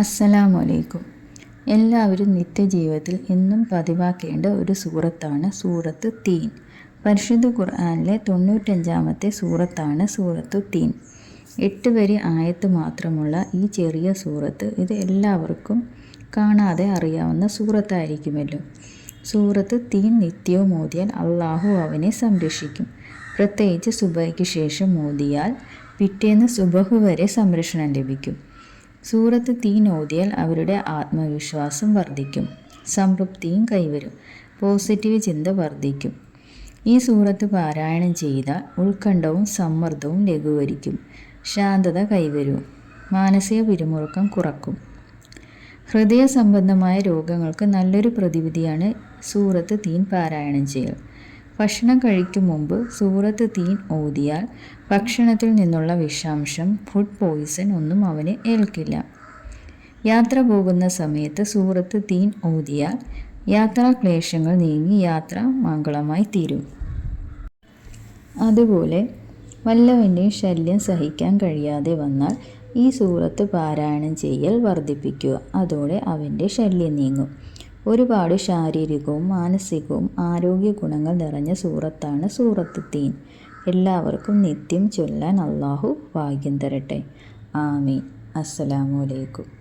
അസ്സലാമു അലൈക്കും എല്ലാവരും നിത്യജീവിതത്തിൽ എന്നും പതിവാക്കേണ്ട ഒരു സൂറത്താണ് സൂറത്ത് തീൻ. പരിശുദ്ധ ഖുർആാനിലെ തൊണ്ണൂറ്റഞ്ചാമത്തെ സൂറത്താണ് സൂറത്ത് തീൻ. എട്ട് വരി ആയത്ത് മാത്രമുള്ള ഈ ചെറിയ സൂറത്ത് ഇത് എല്ലാവർക്കും കാണാതെ അറിയാവുന്ന സൂറത്തായിരിക്കുമല്ലോ. സൂറത്ത് തീൻ നിത്യവും മോദിയാൽ അള്ളാഹു അവനെ സംരക്ഷിക്കും. പ്രത്യേകിച്ച് സുബയ്ക്ക് ശേഷം മോദിയാൽ പിറ്റേന്ന് സുബഹു വരെ സംരക്ഷണം ലഭിക്കും. സൂറത്ത് തീൻ ഓതിയാൽ അവരുടെ ആത്മവിശ്വാസം വർദ്ധിക്കും. സംതൃപ്തിയും കൈവരും. പോസിറ്റീവ് ചിന്ത വർദ്ധിക്കും. ഈ സൂറത്ത് പാരായണം ചെയ്താൽ ഉത്കണ്ഠവും സമ്മർദ്ദവും ലഘൂകരിക്കും. ശാന്തത കൈവരും. മാനസിക പിരിമുറുക്കം കുറക്കും. ഹൃദയ സംബന്ധമായ രോഗങ്ങൾക്ക് നല്ലൊരു പ്രതിവിധിയാണ് സൂറത്ത് തീൻ പാരായണം ചെയ്യൽ. ഭക്ഷണം കഴിക്കും മുമ്പ് സൂറത്ത് തീൻ ഓതിയാൽ ഭക്ഷണത്തിൽ നിന്നുള്ള വിഷാംശം ഫുഡ് പോയിസൺ ഒന്നും അവന് ഏൽക്കില്ല. യാത്ര പോകുന്ന സമയത്ത് സൂറത്ത് തീൻ ഓതിയാൽ യാത്രാ ക്ലേശങ്ങൾ നീങ്ങി യാത്ര മംഗളമായി തീരും. അതുപോലെ വല്ലവന്റെയും ശല്യം സഹിക്കാൻ കഴിയാതെ വന്നാൽ ഈ സൂറത്ത് പാരായണം ചെയ്യൽ വർദ്ധിപ്പിക്കുക. അതോടെ അവന്റെ ശല്യം നീങ്ങും. ഒരുപാട് ശാരീരികവും മാനസികവും ആരോഗ്യ ഗുണങ്ങൾ നിറഞ്ഞ സൂറത്താണ് സൂറത്ത് തീൻ. എല്ലാവർക്കും നിത്യം ചൊല്ലാൻ അള്ളാഹു ഭാഗ്യം തരട്ടെ. ആമീൻ. അസ്സലാമു അലൈക്കും.